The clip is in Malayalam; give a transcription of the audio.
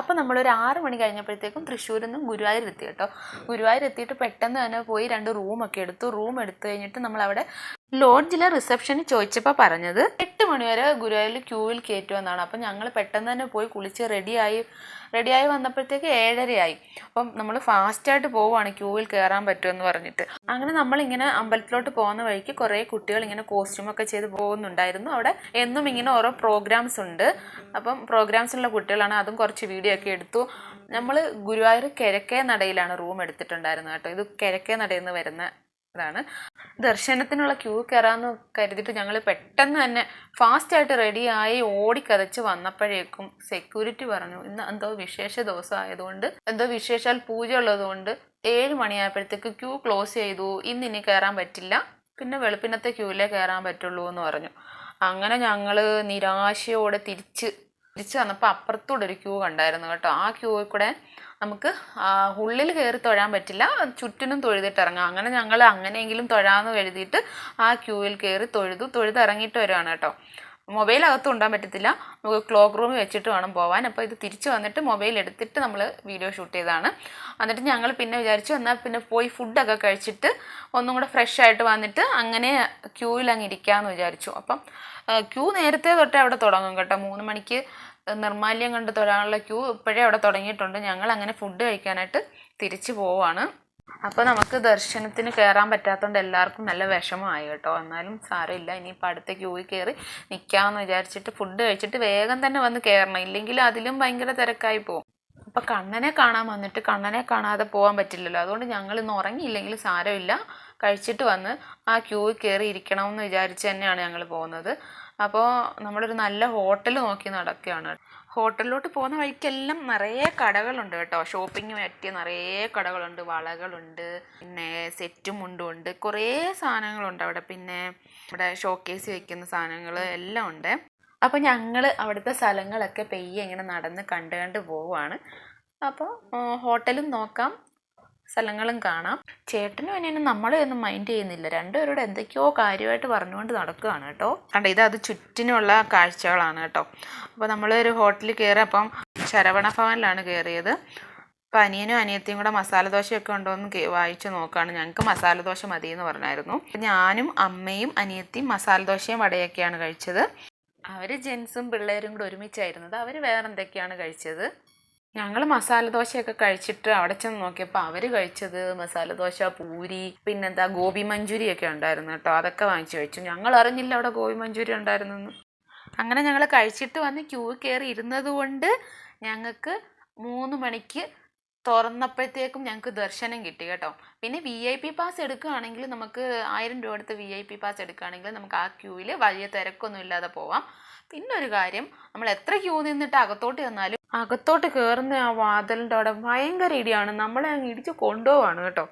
അപ്പം നമ്മളൊരു ആറ് മണി കഴിഞ്ഞപ്പോഴത്തേക്കും തൃശ്ശൂരിൽ നിന്നും ഗുരുവായൂർ എത്തി കേട്ടോ. ഗുരുവായൂർ എത്തിയിട്ട് പെട്ടെന്ന് തന്നെ പോയി രണ്ട് റൂമൊക്കെ എടുത്തു. റൂം എടുത്തു കഴിഞ്ഞിട്ട് നമ്മളവിടെ ലോഡ്ജിലെ റിസപ്ഷനിൽ ചോദിച്ചപ്പോൾ പറഞ്ഞത് എട്ട് മണിവരെ ഗുരുവായൂരിൽ ക്യൂവിൽ കയറ്റുമെന്നാണ് അപ്പം ഞങ്ങൾ പെട്ടെന്ന് തന്നെ പോയി കുളിച്ച് റെഡിയായി. റെഡിയായി വന്നപ്പോഴത്തേക്ക് ഏഴരയായി. അപ്പം നമ്മൾ ഫാസ്റ്റായിട്ട് പോവുകയാണ് ക്യൂവിൽ കയറാൻ പറ്റുമെന്ന് പറഞ്ഞിട്ട്. അങ്ങനെ നമ്മളിങ്ങനെ അമ്പലത്തിലോട്ട് പോകുന്ന വഴിക്ക് കുറേ കുട്ടികൾ ഇങ്ങനെ കോസ്റ്റ്യൂമൊക്കെ ചെയ്ത് പോകുന്നുണ്ടായിരുന്നു. അവിടെ എന്നും ഇങ്ങനെ ഓരോ പ്രോഗ്രാംസ് ഉണ്ട്. അപ്പം പ്രോഗ്രാംസിലുള്ള കുട്ടികളാണ് അതും കുറച്ച് വീഡിയോ ഒക്കെ എടുത്തു. നമ്മൾ ഗുരുവായൂർ കിഴക്കേ നടയിലാണ് റൂം എടുത്തിട്ടുണ്ടായിരുന്നത് കേട്ടോ. ഇത് കിഴക്കേ നടയിൽ നിന്ന് വരുന്ന ഇതാണ് ദർശനത്തിനുള്ള ക്യൂ കയറാമെന്ന് കരുതിയിട്ട് ഞങ്ങൾ പെട്ടെന്ന് തന്നെ ഫാസ്റ്റായിട്ട് റെഡിയായി ഓടിക്കതച്ച് വന്നപ്പോഴേക്കും സെക്യൂരിറ്റി പറഞ്ഞു ഇന്ന് എന്തോ വിശേഷ ദിവസം ആയതുകൊണ്ട് എന്തോ വിശേഷാൽ പൂജ ഉള്ളതുകൊണ്ട് ഏഴ് മണിയായപ്പോഴത്തേക്ക് ക്യൂ ക്ലോസ് ചെയ്തു ഇന്ന് ഇനി കയറാൻ പറ്റില്ല പിന്നെ വെളുപ്പിനത്തെ ക്യൂവിലേ കയറാൻ പറ്റുള്ളൂ എന്ന് പറഞ്ഞു. അങ്ങനെ ഞങ്ങൾ നിരാശയോടെ തിരിച്ച് തിരിച്ച് വന്നപ്പോൾ അപ്പുറത്തൂടെ ഒരു ക്യൂ കണ്ടായിരുന്നു കേട്ടോ. ആ ക്യൂവിൽ കൂടെ നമുക്ക് ഉള്ളിൽ കയറി തൊഴാൻ പറ്റില്ല. ചുറ്റിനും തൊഴുതിട്ട് ഇറങ്ങാം. അങ്ങനെ ഞങ്ങൾ അങ്ങനെയെങ്കിലും തൊഴാമെന്ന് കരുതിയിട്ട് ആ ക്യൂവിൽ കയറി തൊഴുതു. തൊഴുത് ഇറങ്ങിയിട്ട് വരുവാണ് കേട്ടോ. മൊബൈൽ അകത്ത് കൊണ്ടുപോകാൻ പറ്റത്തില്ല. നമുക്ക് ക്ലോക്ക് റൂമിൽ വെച്ചിട്ട് വേണം പോകാൻ അപ്പോൾ ഇത് തിരിച്ച് വന്നിട്ട് മൊബൈൽ എടുത്തിട്ട് നമ്മൾ വീഡിയോ ഷൂട്ട് ചെയ്തതാണ്. എന്നിട്ട് ഞങ്ങൾ പിന്നെ വിചാരിച്ചു എന്നാൽ പിന്നെ പോയി ഫുഡൊക്കെ കഴിച്ചിട്ട് ഒന്നും കൂടെ ഫ്രഷ് ആയിട്ട് വന്നിട്ട് അങ്ങനെ ക്യൂവിൽ അങ്ങ് ഇരിക്കാമെന്ന് വിചാരിച്ചു. അപ്പം ക്യൂ നേരത്തെ തൊട്ട് അവിടെ തുടങ്ങും കേട്ടോ. മൂന്ന് മണിക്ക് നിർമാല്യം കണ്ട് തൊഴാനുള്ള ക്യൂ ഇപ്പോഴേ അവിടെ തുടങ്ങിയിട്ടുണ്ട്. ഞങ്ങൾ അങ്ങനെ ഫുഡ് കഴിക്കാനായിട്ട് തിരിച്ചു പോവാണ്. അപ്പോൾ നമുക്ക് ദർശനത്തിന് കയറാൻ പറ്റാത്തതുകൊണ്ട് എല്ലാവർക്കും നല്ല വിഷമമായി കേട്ടോ. എന്നാലും സാരമില്ല. ഇനിയിപ്പോൾ അടുത്ത ക്യൂവിൽ കയറി നിൽക്കാമെന്ന് വിചാരിച്ചിട്ട് ഫുഡ് കഴിച്ചിട്ട് വേഗം തന്നെ വന്ന് കയറണം ഇല്ലെങ്കിൽ അതിലും ഭയങ്കര തിരക്കായി പോകും. അപ്പോൾ കണ്ണനെ കാണാൻ വന്നിട്ട് കണ്ണനെ കാണാതെ പോകാൻ പറ്റില്ലല്ലോ. അതുകൊണ്ട് ഞങ്ങൾ ഇന്ന് ഉറങ്ങിയില്ലെങ്കിൽ സാരമില്ല. കഴിച്ചിട്ട് വന്ന് ആ ക്യൂവിൽ കയറി ഇരിക്കണമെന്ന് വിചാരിച്ച് തന്നെയാണ് ഞങ്ങൾ പോകുന്നത്. അപ്പോൾ നമ്മളൊരു നല്ല ഹോട്ടൽ നോക്കി നടക്കുകയാണ്. ഹോട്ടലിലോട്ട് പോകുന്ന വഴിക്കെല്ലാം നിറയെ കടകളുണ്ട് കേട്ടോ. ഷോപ്പിംഗ് പറ്റിയ നിറയെ കടകളുണ്ട് വളകളുണ്ട് പിന്നെ സെറ്റും മുണ്ടും ഉണ്ട്. കുറേ സാധനങ്ങളുണ്ട് അവിടെ. പിന്നെ ഇവിടെ ഷോക്കേസ് വെക്കുന്ന സാധനങ്ങൾ എല്ലാം ഉണ്ട്. അപ്പോൾ ഞങ്ങൾ അവിടുത്തെ സ്ഥലങ്ങളൊക്കെ പെയ്യെ ഇങ്ങനെ നടന്ന് കണ്ട് കണ്ട് പോവുകയാണ് അപ്പോൾ ഹോട്ടലും നോക്കാം. സ്ഥലങ്ങളും കാണാം. ചേട്ടനും അനിയനും നമ്മളെ ഒന്നും മൈൻഡ് ചെയ്യുന്നില്ല. രണ്ടുപേരോട് എന്തൊക്കെയോ കാര്യമായിട്ട് പറഞ്ഞുകൊണ്ട് നടക്കുകയാണ് കേട്ടോ. കണ്ട ഇത് അത് ചുറ്റിനുള്ള കാഴ്ചകളാണ് കേട്ടോ. അപ്പോൾ നമ്മൾ ഒരു ഹോട്ടലിൽ കയറി അപ്പം ശരവണ ഭവനിലാണ് കയറിയത് അപ്പം അനിയനും അനിയത്തിയും കൂടെ മസാല ദോശയൊക്കെ ഉണ്ടോ എന്ന് വായിച്ചു നോക്കുകയാണ് ഞങ്ങൾക്ക് മസാല ദോശ മതി എന്ന് പറഞ്ഞായിരുന്നു ഞാനും അമ്മയും അനിയത്തിയും മസാല ദോശയും വടയൊക്കെയാണ് കഴിച്ചത്. അവർ ജെൻസും പിള്ളേരും കൂടെ ഒരുമിച്ചായിരുന്നത്. അവർ വേറെ എന്തൊക്കെയാണ് കഴിച്ചത്? ഞങ്ങൾ മസാല ദോശയൊക്കെ കഴിച്ചിട്ട് അവിടെ ചെന്ന് നോക്കിയപ്പോൾ അവർ കഴിച്ചത് മസാല ദോശ പൂരി പിന്നെന്താ ഗോപി മഞ്ചൂരി ഒക്കെ ഉണ്ടായിരുന്നു കേട്ടോ. അതൊക്കെ വാങ്ങിച്ചു കഴിച്ചു. ഞങ്ങൾ അറിഞ്ഞില്ല അവിടെ ഗോപി മഞ്ചൂരി ഉണ്ടായിരുന്നെന്ന്. അങ്ങനെ ഞങ്ങൾ കഴിച്ചിട്ട് വന്ന് ക്യൂ കയറി ഇരുന്നത് കൊണ്ട് ഞങ്ങൾക്ക് മൂന്ന് മണിക്ക് തുറന്നപ്പോഴത്തേക്കും ഞങ്ങൾക്ക് ദർശനം കിട്ടി കേട്ടോ. പിന്നെ വി ഐ പി പാസ് എടുക്കുകയാണെങ്കിൽ നമുക്ക് ആയിരം രൂപ എടുത്ത് വി ഐ പി പാസ് എടുക്കുകയാണെങ്കിൽ നമുക്ക് ആ ക്യൂവിൽ വലിയ തിരക്കൊന്നും ഇല്ലാതെ പോവാം. പിന്നെ ഒരു കാര്യം നമ്മൾ എത്ര ക്യൂ നിന്നിട്ട് അകത്തോട്ട് ചെന്നാലും അകത്തോട്ട് കയറുന്ന ആ വാതിലിന്റെ അവിടെ ഭയങ്കര ഇടിയാണ്. നമ്മളെ അങ്ങ് ഇടിച്ച് കൊണ്ടുപോവാണ് കേട്ടോ.